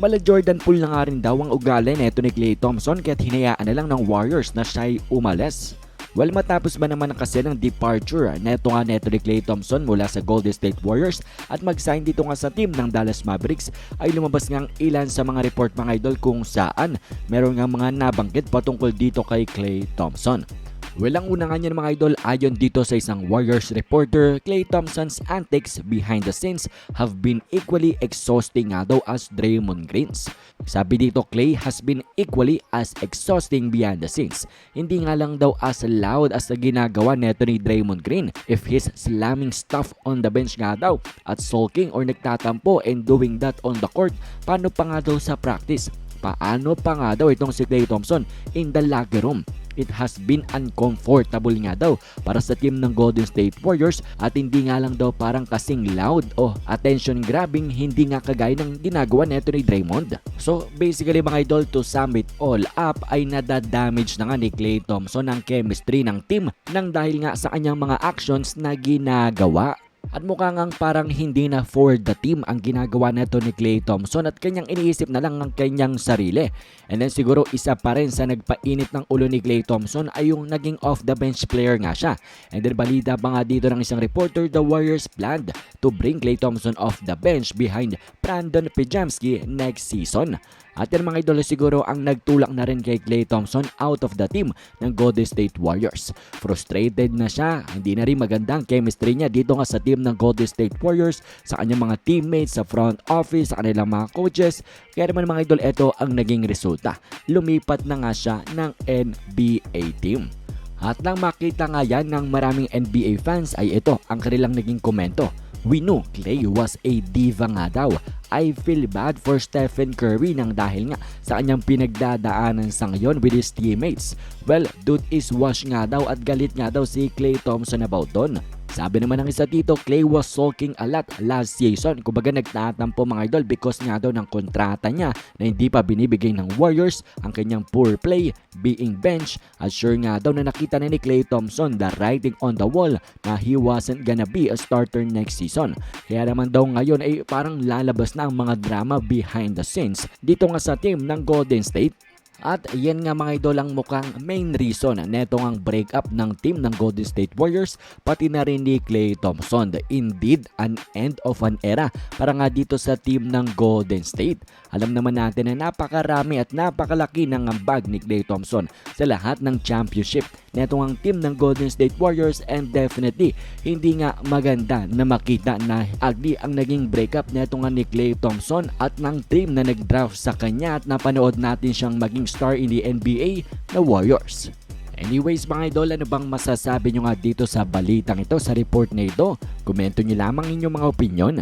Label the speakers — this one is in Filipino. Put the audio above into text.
Speaker 1: Mala Jordan Poole na nga rin daw ang ugali neto ni Klay Thompson kaya't hinayaan na lang ng Warriors na siya'y umalis. Well, matapos ba naman kasi ng departure neto nga neto ni Klay Thompson mula sa Golden State Warriors at mag-sign dito nga sa team ng Dallas Mavericks ay lumabas ngang ilan sa mga report mga idol kung saan meron nga mga nabanggit patungkol dito kay Klay Thompson. Well, ang una nga niyan mga idol ayon dito sa isang Warriors reporter, Klay Thompson's antics behind the scenes have been equally exhausting nga daw as Draymond Green's. Sabi dito, Klay has been equally as exhausting behind the scenes. Hindi nga lang daw as loud as na ginagawa neto ni Draymond Green if he's slamming stuff on the bench nga daw at sulking or nagtatampo and doing that on the court, paano pa nga daw sa practice? Paano pa nga daw itong si Klay Thompson in the locker room? It has been uncomfortable nga daw para sa team ng Golden State Warriors at hindi nga lang daw parang kasing loud o attention grabbing hindi nga kagaya ng ginagawa neto ni Draymond. So basically mga idol to sum it all up ay nadadamage na nga ni Klay Thompson ang chemistry ng team nang dahil nga sa kanyang mga actions na ginagawa at mukha ngang parang hindi na for the team ang ginagawa nito ni Klay Thompson at kanyang iniisip na lang ng kanyang sarili. And then siguro isa pa rin sa nagpainit ng ulo ni Klay Thompson ay yung naging off the bench player nga siya. And then balita pa nga dito ng isang reporter, the Warriors planned to bring Klay Thompson off the bench behind Brandon Pijamski next season. At yan mga idolo siguro ang nagtulak na rin kay Klay Thompson out of the team ng Golden State Warriors. Frustrated na siya, hindi na rin maganda ang chemistry niya dito nga sa team ng Golden State Warriors, sa kanyang mga teammates, sa front office, sa kanilang mga coaches. Kaya naman mga idol, ito ang naging resulta. Lumipat na nga siya ng NBA team. At nang makita nga yan ng maraming NBA fans ay ito ang kanilang naging komento. We knew Clay was a diva nga daw. I feel bad for Stephen Curry nang dahil nga sa kanyang pinagdadaanan sa ngayon with his teammates. Well, dude is wash nga daw at galit nga daw si Clay Thompson about doon. Sabi naman ng isa dito, Clay was sulking a lot last season. Kumbaga nagtatampo mga idol because nga daw ng kontrata niya na hindi pa binibigay ng Warriors ang kanyang poor play, being bench at sure nga daw na nakita na ni Clay Thompson the writing on the wall na he wasn't gonna be a starter next season. Kaya naman daw ngayon ay parang lalabas na ang mga drama behind the scenes dito nga sa team ng Golden State at yan nga mga idol ang mukhang main reason neto ang breakup ng team ng Golden State Warriors pati na rin ni Klay Thompson. Indeed, an end of an era para nga dito sa team ng Golden State. Alam naman natin na napakarami at napakalaki ng ambag ni Klay Thompson sa lahat ng championship neto ang team ng Golden State Warriors and definitely hindi nga maganda na makita na ugly ang naging breakup neto nga ni Klay Thompson at ng team na nag-draft sa kanya at napanood natin siyang maging star in the NBA na Warriors. Anyways mga idol, ano bang masasabi nyo nga dito sa balitang ito, sa report na ito? Komento nyo lamang inyong mga opinion.